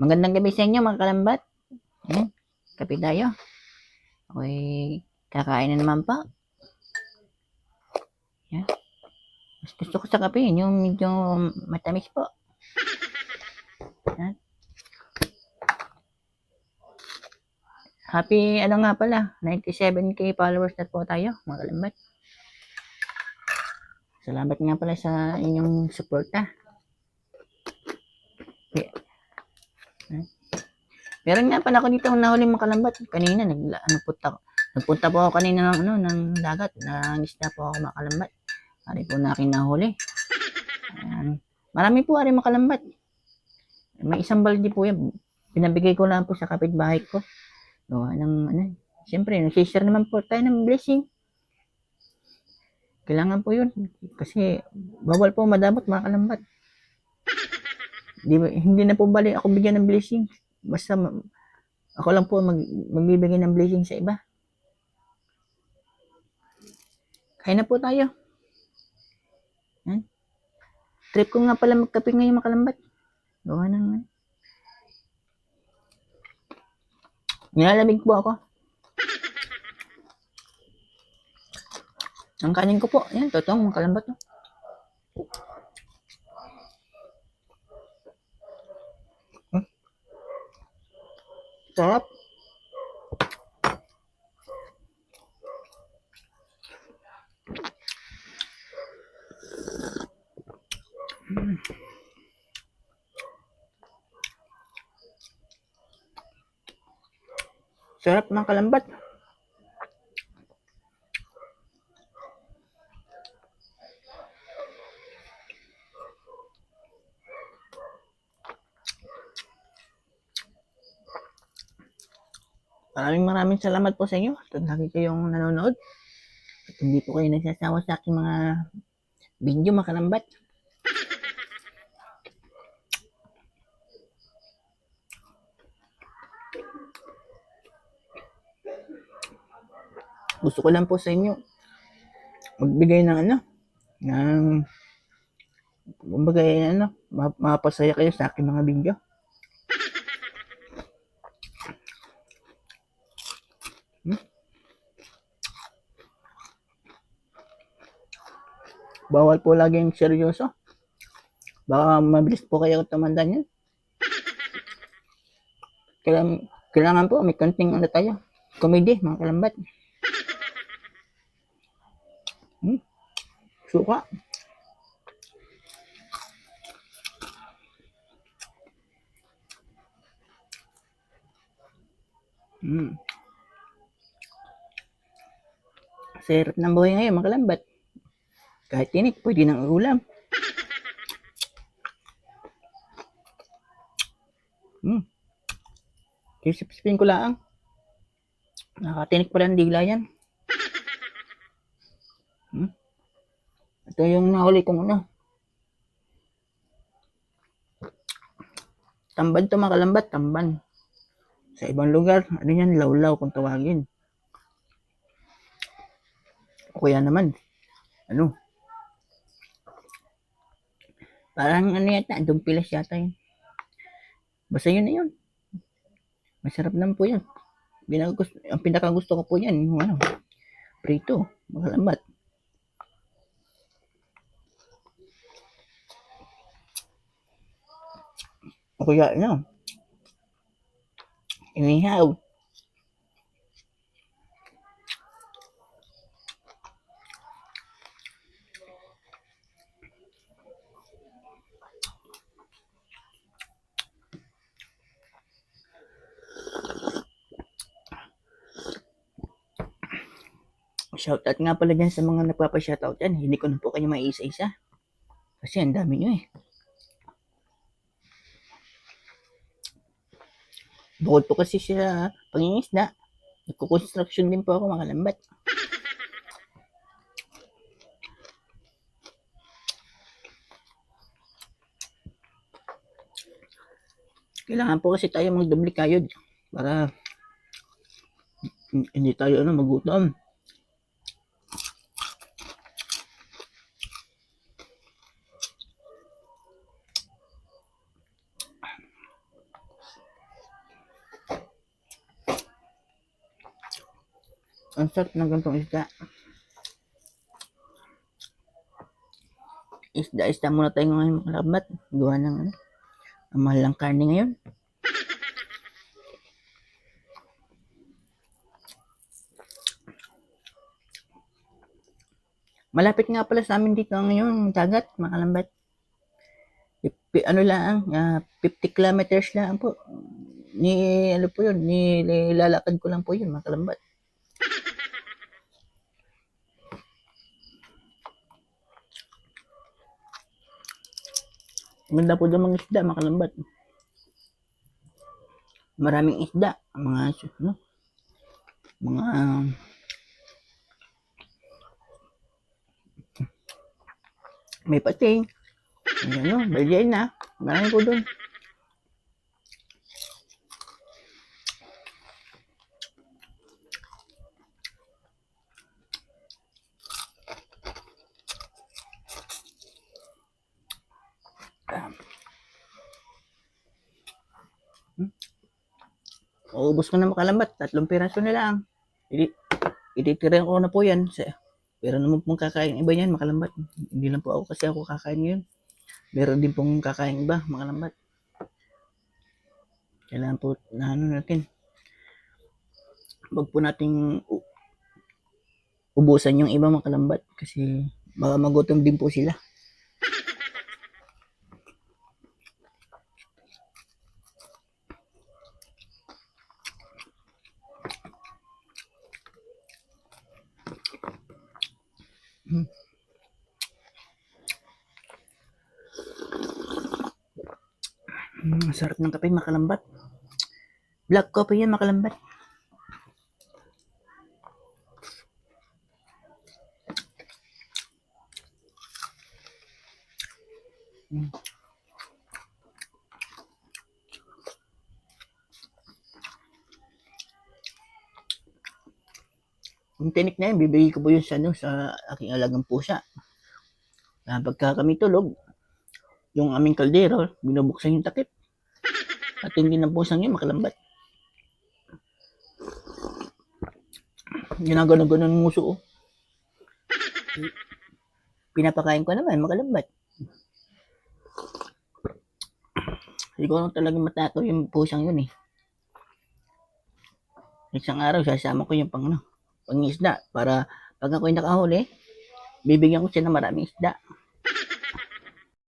Magandang gabi sa inyo mga kalambat. Ayan, kape tayo. Ako'y kakain na naman pa. Ayan. Mas gusto ko sa kape, yun yung medyo matamis po. Ayan. Happy, ano nga pala, 97k followers na po tayo, mga kalambat. Salamat nga pala sa inyong suporta. Meron nga pala ako dito nahuli mga kalambat. Kanina, nag, ano, punta, nagpunta po ako kanina ng, ano, ng dagat. Nangisda po ako mga kalambat. Ari po na aking nahuli. Ayan. Marami po ari mga kalambat. May isang balde po yan. Pinabigay ko lang po sa kapitbahay ko. Gawa ng, ano, siyempre, nagsishare naman po tayo ng blessing. Kailangan po yun. Kasi, bawal po madamot mga kalambat. Di, hindi na po bali ako bigyan ng blessing. Basta ako lang po mag, magbibigay ng blessing sa iba. Kaya na po tayo. Yan. Trip ko nga pala magkape ngayon makalambat. Gawa ng... Nilalamig po ako. Ang kanin ko po. Yan, totoong makalambat. No? Sarap. Mm. Sarap ng kalambat. Maraming maraming salamat po sa inyo. At lagi kayong nanonood. At hindi po kayo nagsasawa sa aking mga video makalambat. Gusto ko lang po sa inyo magbigay ng ano, ng kumbaga ano, ma- mapasaya kayo sa aking mga video. Bawal po laging seryoso. Baka mabilis po kayo tumanda niyan. Kailangan, kailangan po may konting ano tayo. Comedy, mga kalambat. Hmm? Suka. Hmm. Sarap ng buhay ngayon, mga kalambat. Kahit tinik, pwede nang ulam. Hmm. Kisip-sipin ko lang. Nakatinik pala ng digla yan. Hmm. Ito yung nahuli kong ano. Tamban to mga kalambat, tamban. Sa ibang lugar, ano yan, lawlaw kung tawagin. O kaya naman, ano, Parang ano yata, dumpilas yata yun. Basta yun na yun. Masarap naman po yan. Binagus, ang pinaka gusto ko po yan, yung ano, prito, makalambat. O kaya ano, inihaw. Shoutout nga pala dyan sa mga nagpapa-shoutout dyan. Hindi ko na po kayo maisa-isa. Kasi ang dami nyo eh. Bukod po kasi sa pangingisda, nagko-construction din po ako mga lambat. Kailangan po kasi tayo magdubli kayod para hindi tayo ano magutom. Ang sarap ng gantong isda. Isda-isda muna tayo ngayon mga kalabat. Gawa ng ano. Ang mahal ng karne ngayon. Malapit nga pala sa amin dito ngayon, dagat, mga kalambat. Pi- Ano lang, ah, 50 kilometers lang po. Ni, ano po yun, ni, lalakad ko lang po yun, mga kalambat. Ganda po doon mga isda, mga kalambat. Maraming isda, mga, ano, mga, may pating. Ano, bagay na. Marami po doon. Hmm? Uubos ko na makalambat. Tatlong piraso na lang. Idi, ititira ko na po yan. Sa, pero naman pong kakain iba yan, makalambat. Hindi lang po ako kasi ako kakain ngayon. Meron din pong kakain iba, makalambat. Kailangan po na ano natin. Huwag po nating ubusan yung iba makalambat kasi baka magutom din po sila. Mm, sarap ng kape makalambat. Black coffee yan makalambat. Mm. Yung tinik na yun, bibigay ko po yun sa, ano, sa aking alagang pusa. Pagka kami tulog, yung aming kaldero, binubuksan yung takip. At hindi na pusang yun, makalambat. Ginagano-gano ng muso, oh. Pinapakain ko naman, makalambat. Siguro talagang matakaw yung pusang yun, eh. Isang araw, sasama ko yung pang, ano, pangisda para pag ako'y nakahuli, bibigyan ko siya ng maraming isda.